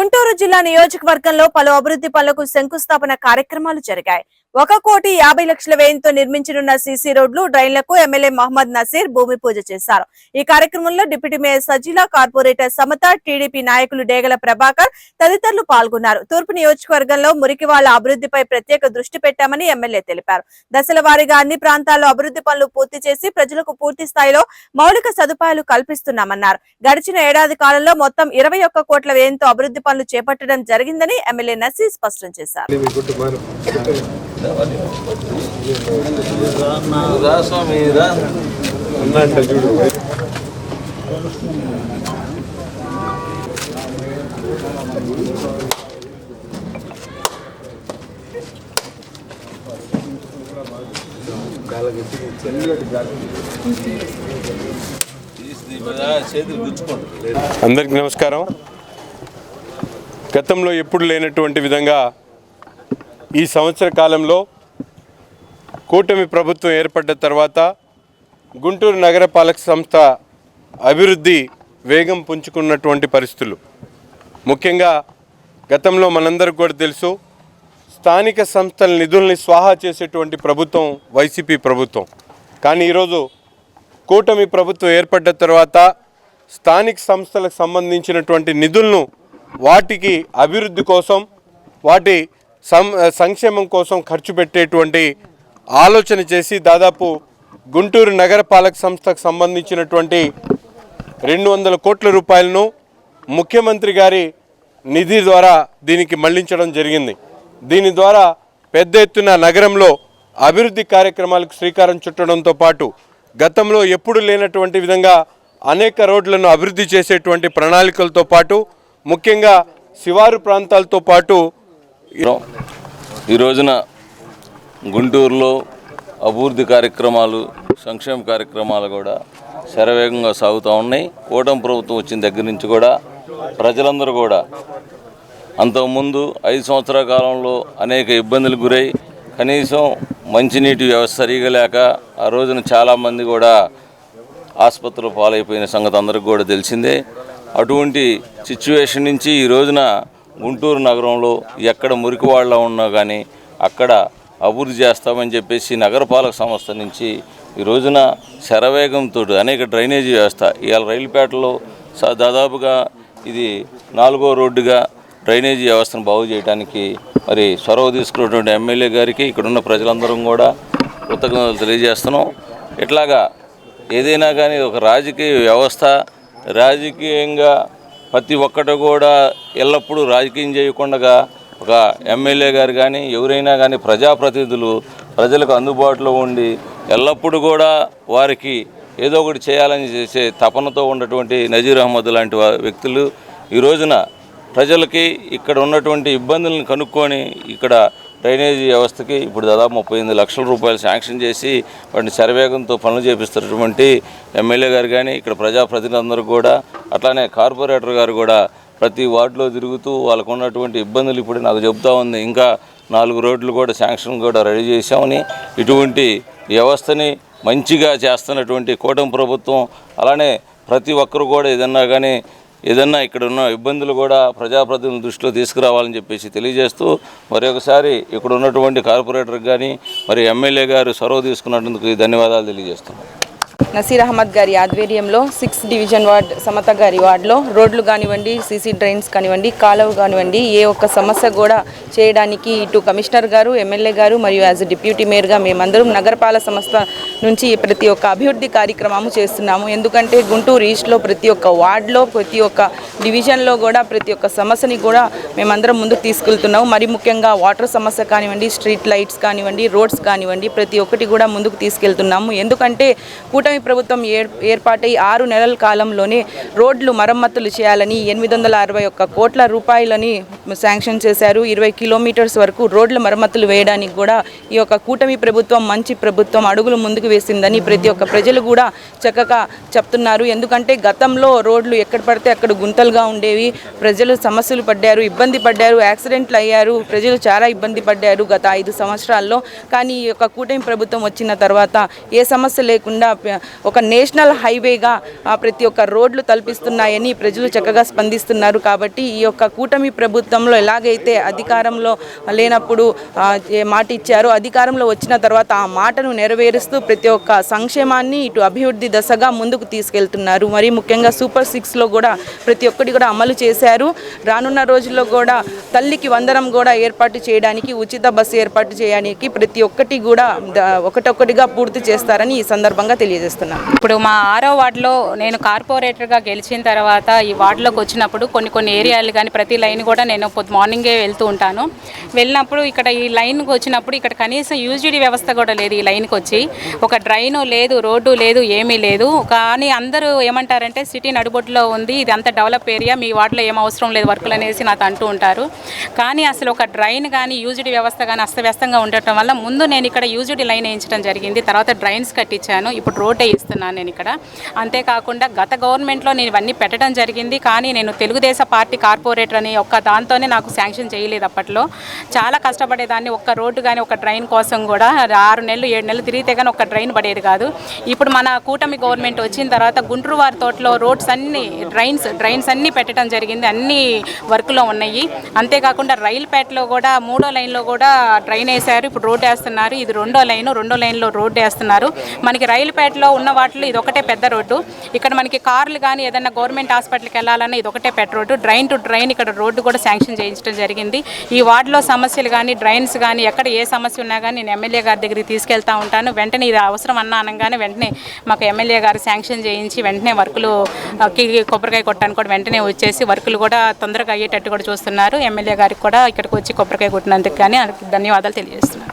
గుంటూరు జిల్లా నియోజకవర్గంలో పలు అభివృద్ధి పనులకు శంకుస్థాపన కార్యక్రమాలు జరిగాయి. ఒక కోటి యాభై లక్షల వ్యయంతో నిర్మించనున్న సీసీ రోడ్లు డ్రైన్లకు ఎమ్మెల్యే మహమ్మద్ నసీర్ భూమి పూజ చేశారు. ఈ కార్యక్రమంలో deputy mayor Sajila corporator Samatha TDP నాయకులు డేగల ప్రభాకర్ తదితరులు పాల్గొన్నారు. తూర్పు నియోజకవర్గంలో మురికివాళ్ళ అభివృద్ధిపై ప్రత్యేక దృష్టి పెట్టామని ఎమ్మెల్యే తెలిపారు. దశల వారీగా అన్ని ప్రాంతాల్లో అభివృద్ధి పనులు పూర్తి చేసి ప్రజలకు పూర్తి స్థాయిలో మౌలిక సదుపాయాలు కల్పిస్తున్నామన్నారు. గడిచిన ఏడాది కాలంలో మొత్తం ఇరవై ఒక్క కోట్ల వ్యయంతో అభివృద్ధి పనులు చేపట్టడం జరిగిందని ఎమ్మెల్యే నసీర్ స్పష్టం చేశారు. రా స్వామి నమస్కారం. గతంలో ఎప్పుడు లేనటువంటి విధంగా ఈ సంవత్సర కాలంలో కూటమి ప్రభుత్వం ఏర్పడ్డ తర్వాత గుంటూరు నగరపాలక సంస్థ అభివృద్ధి వేగం పుంజుకున్నటువంటి పరిస్థితులు. ముఖ్యంగా గతంలో మనందరికి కూడా తెలుసు స్థానిక సంస్థల నిధుల్ని స్వాహా చేసేటువంటి ప్రభుత్వం వైసీపీ ప్రభుత్వం. కానీ ఈరోజు కూటమి ప్రభుత్వం ఏర్పడ్డ తర్వాత స్థానిక సంస్థలకు సంబంధించినటువంటి నిధులను వాటికి అభివృద్ధి కోసం వాటి సంక్షేమం కోసం ఖర్చు పెట్టేటువంటి ఆలోచన చేసి దాదాపు గుంటూరు నగరపాలక సంస్థకు సంబంధించినటువంటి రెండు వందల కోట్ల రూపాయలను ముఖ్యమంత్రి గారి నిధి ద్వారా దీనికి మళ్ళించడం జరిగింది. దీని ద్వారా పెద్ద ఎత్తున నగరంలో అభివృద్ధి కార్యక్రమాలకు శ్రీకారం చుట్టడంతో పాటు గతంలో ఎప్పుడు లేనటువంటి విధంగా అనేక రోడ్లను అభివృద్ధి చేసేటువంటి ప్రణాళికలతో పాటు ముఖ్యంగా శివారు ప్రాంతాలతో పాటు ఈ రోజున గుంటూరులో అభివృద్ధి కార్యక్రమాలు సంక్షేమ కార్యక్రమాలు కూడా శరవేగంగా సాగుతూ ఉన్నాయి. కూటమి ప్రభుత్వం వచ్చిన దగ్గర నుంచి కూడా ప్రజలందరూ కూడా అంతకుముందు ఐదు సంవత్సరాల కాలంలో అనేక ఇబ్బందులకు గురై కనీసం మంచినీటి వ్యవస్థ సరిగా లేక ఆ రోజున చాలామంది కూడా ఆసుపత్రులు పాలైపోయిన సంగతి అందరికి కూడా తెలిసిందే. అటువంటి సిచ్యువేషన్ నుంచి ఈ రోజున గుంటూరు నగరంలో ఎక్కడ మురికివాళ్ళ ఉన్నా కానీ అక్కడ అభివృద్ధి చేస్తామని చెప్పేసి నగరపాలక సంస్థ నుంచి ఈ రోజున శరవేగంతో అనేక డ్రైనేజీ వ్యవస్థ ఇవాళ రైలుపేటలో దాదాపుగా ఇది నాలుగో రోడ్డుగా డ్రైనేజీ వ్యవస్థను బాగు చేయడానికి మరి చొరవ తీసుకున్నటువంటి ఎమ్మెల్యే గారికి ఇక్కడున్న ప్రజలందరం కూడా కృతజ్ఞతలు తెలియజేస్తున్నాం. ఇట్లాగా ఏదైనా కానీ ఒక రాజకీయ వ్యవస్థ రాజకీయంగా ప్రతి ఒక్కటి కూడా ఎల్లప్పుడూ రాజకీయం చేయకుండా ఒక ఎమ్మెల్యే గారు కానీ ఎవరైనా కానీ ప్రజాప్రతినిధులు ప్రజలకు అందుబాటులో ఉండి ఎల్లప్పుడూ కూడా వారికి ఏదో ఒకటి చేయాలని చేసే తపనతో ఉన్నటువంటి నజీర్ అహ్మద్ లాంటి వ్యక్తులు ఈ రోజున ప్రజలకి ఇక్కడ ఉన్నటువంటి ఇబ్బందులను కనుక్కొని ఇక్కడ డ్రైనేజీ వ్యవస్థకి ఇప్పుడు దాదాపు ముప్పై ఎనిమిది లక్షల రూపాయలు శాంక్షన్ చేసి వాటిని శరవేగంతో పనులు చేపిస్తున్నటువంటి ఎమ్మెల్యే గారు కానీ ఇక్కడ ప్రజాప్రతినిధులందరూ కూడా అట్లానే కార్పొరేటర్ గారు కూడా ప్రతి వార్డులో తిరుగుతూ వాళ్ళకు ఉన్నటువంటి ఇబ్బందులు ఇప్పుడు నాకు చెబుతా ఉంది. ఇంకా నాలుగు రోడ్లు కూడా శాంక్షన్ కూడా రెడీ చేశామని ఇటువంటి వ్యవస్థని మంచిగా చేస్తున్నటువంటి కూటమి ప్రభుత్వం అలానే ప్రతి ఒక్కరు కూడా ఏదన్నా కానీ ఏదన్నా ఇక్కడ ఉన్న ఇబ్బందులు కూడా ప్రజాప్రతినిధుల దృష్టిలో తీసుకురావాలని చెప్పేసి తెలియజేస్తూ మరి ఒకసారి ఇక్కడ ఉన్నటువంటి కార్పొరేటర్కి కానీ మరి ఎమ్మెల్యే గారు చొరవ తీసుకున్నందుకు ధన్యవాదాలు తెలియజేస్తున్నాం. నసీర్ అహ్మద్ గారి ఆధ్వర్యంలో సిక్స్ డివిజన్ వార్డ్ సమత గారి వార్డులో రోడ్లు కానివ్వండి సీసీ డ్రైన్స్ కానివ్వండి కాలువ కానివ్వండి ఏ ఒక్క సమస్య కూడా చేయడానికి ఇటు కమిషనర్ గారు ఎమ్మెల్యే గారు మరియు యాజ్ డిప్యూటీ మేయర్గా మేమందరం నగరపాలక సంస్థ నుంచి ప్రతి ఒక్క అభివృద్ధి కార్యక్రమము చేస్తున్నాము. ఎందుకంటే గుంటూరు ఈస్ట్లో ప్రతి ఒక్క వార్డులో ప్రతి ఒక్క డివిజన్లో కూడా ప్రతి ఒక్క సమస్యని కూడా మేమందరం ముందుకు తీసుకెళ్తున్నాము. మరి ముఖ్యంగా వాటర్ సమస్య కానివ్వండి స్ట్రీట్ లైట్స్ కానివ్వండి రోడ్స్ కానివ్వండి ప్రతి ఒక్కటి కూడా ముందుకు తీసుకెళ్తున్నాము. ఎందుకంటే కూటమి ప్రభుత్వం ఏర్ ఏర్పాటై ఆరు నెలల కాలంలోనే రోడ్లు మరమ్మతులు చేయాలని ఎనిమిది వందల అరవై ఒక్క కోట్ల రూపాయలని శాంక్షన్ చేశారు. ఇరవై కిలోమీటర్స్ వరకు రోడ్ల మరమ్మతులు వేయడానికి కూడా ఈ యొక్క కూటమి ప్రభుత్వం మంచి ప్రభుత్వం అడుగులు ముందుకు వేసిందని ప్రతి ఒక్క ప్రజలు కూడా చక్కగా చెప్తున్నారు. ఎందుకంటే గతంలో రోడ్లు ఎక్కడ పడితే అక్కడ గుంతలుగా ఉండేవి. ప్రజలు సమస్యలు పడ్డారు ఇబ్బంది పడ్డారు యాక్సిడెంట్లు అయ్యారు. ప్రజలు చాలా ఇబ్బంది పడ్డారు గత ఐదు సంవత్సరాల్లో. కానీ ఈ యొక్క కూటమి ప్రభుత్వం వచ్చిన తర్వాత ఏ సమస్య లేకుండా ఒక నేషనల్ హైవేగా ప్రతి ఒక్క రోడ్లు తలపిస్తున్నాయని ప్రజలు చక్కగా స్పందిస్తున్నారు. కాబట్టి ఈ యొక్క కూటమి ప్రభుత్వంలో ఎలాగైతే అధికారంలో లేనప్పుడు మాట ఇచ్చారో అధికారంలో వచ్చిన తర్వాత ఆ మాటను నెరవేరుస్తూ ప్రతి ప్రతి ఒక్క సంక్షేమాన్ని ఇటు అభివృద్ధి దశగా ముందుకు తీసుకెళ్తున్నారు. మరి ముఖ్యంగా సూపర్ సిక్స్లో కూడా ప్రతి ఒక్కటి కూడా అమలు చేశారు. రానున్న రోజుల్లో కూడా తల్లికి వందనం కూడా ఏర్పాటు చేయడానికి ఉచిత బస్సు ఏర్పాటు చేయడానికి ప్రతి ఒక్కటి కూడా ఒకటొక్కటిగా పూర్తి చేస్తారని ఈ సందర్భంగా తెలియజేస్తున్నాను ఇప్పుడు మా ఆరో వార్డులో నేను కార్పొరేటర్గా గెలిచిన తర్వాత ఈ వార్డులోకి వచ్చినప్పుడు కొన్ని కొన్ని ఏరియాలు కానీ ప్రతి లైన్ కూడా నేను పొద్దు మార్నింగే వెళ్తూ ఉంటాను. వెళ్ళినప్పుడు ఇక్కడ ఈ లైన్కి వచ్చినప్పుడు ఇక్కడ కనీసం యూజీడీ వ్యవస్థ కూడా లేదు ఈ లైన్కి వచ్చి. ఒక ఒక డ్రైను లేదు రోడ్డు లేదు ఏమీ లేదు. కానీ అందరూ ఏమంటారంటే సిటీ నడుబొట్టులో ఉంది ఇది అంత డెవలప్ ఏరియా మీ వార్డులో ఏం అవసరం లేదు వర్కులు అనేసి నాకు అంటూ ఉంటారు. కానీ అసలు ఒక డ్రైన్ కానీ యూజీడీ వ్యవస్థ కానీ అస్తవ్యస్తంగా ఉండటం వల్ల ముందు నేను ఇక్కడ యూజిడి లైన్ వేయించడం జరిగింది తర్వాత డ్రైన్స్ కట్టించాను ఇప్పుడు రోడ్ వేయిస్తున్నాను నేను ఇక్కడ. అంతేకాకుండా గత గవర్నమెంట్లో నేను ఇవన్నీ పెట్టడం జరిగింది కానీ నేను తెలుగుదేశం పార్టీ కార్పొరేటర్ అని ఒక్క దాంతోనే నాకు శాంక్షన్ చేయలేదు అప్పట్లో. చాలా కష్టపడేదాన్ని ఒక్క రోడ్డు కానీ ఒక డ్రైన్ కోసం కూడా ఆరు నెలలు ఏడు నెలలు తిరిగితే కానీ ఒక డ్రైన్ పడేది కాదు. ఇప్పుడు మన కూటమి గవర్నమెంట్ వచ్చిన తర్వాత గుంటూరు వారి తోటలో రోడ్స్ అన్ని డ్రైన్స్ డ్రైన్స్ అన్నీ పెట్టడం జరిగింది. అన్ని వర్క్లో ఉన్నాయి. అంతేకాకుండా రైల్పేటలో కూడా మూడో లైన్లో కూడా డ్రైన్ వేశారు. ఇప్పుడు రోడ్ వేస్తున్నారు. ఇది రెండో లైన్ రెండో లైన్లో రోడ్డు వేస్తున్నారు. మనకి రైలుపేటలో ఉన్న వాటిలో ఇది ఒకటే పెద్ద రోడ్డు. ఇక్కడ మనకి కార్లు కానీ ఏదైనా గవర్నమెంట్ హాస్పిటల్కి వెళ్ళాలన్నా ఇది ఒకటే పెద్ద రోడ్డు. డ్రైన్ టు డ్రైన్ ఇక్కడ రోడ్డు కూడా శాంక్షన్ చేయించడం జరిగింది. ఈ వార్డులో సమస్యలు కానీ డ్రైన్స్ కానీ ఎక్కడ ఏ సమస్య ఉన్నా కానీ నేను ఎమ్మెల్యే గారి దగ్గరికి తీసుకెళ్తా ఉంటాను. వెంటనే ఇది అవసరం అన్నా అనగానే వెంటనే మాకు ఎమ్మెల్యే గారు శాంక్షన్ చేయించి వెంటనే వర్కులు కొబ్బరికాయ కొట్టాను కూడా వెంటనే వచ్చేసి వర్కులు కూడా తొందరగా అయ్యేటట్టు కూడా చూస్తున్నారు. ఎమ్మెల్యే గారికి కూడా ఇక్కడికి వచ్చి కొబ్బరికాయ కొట్టినందుకు కానీ ధన్యవాదాలు తెలియజేస్తున్నాను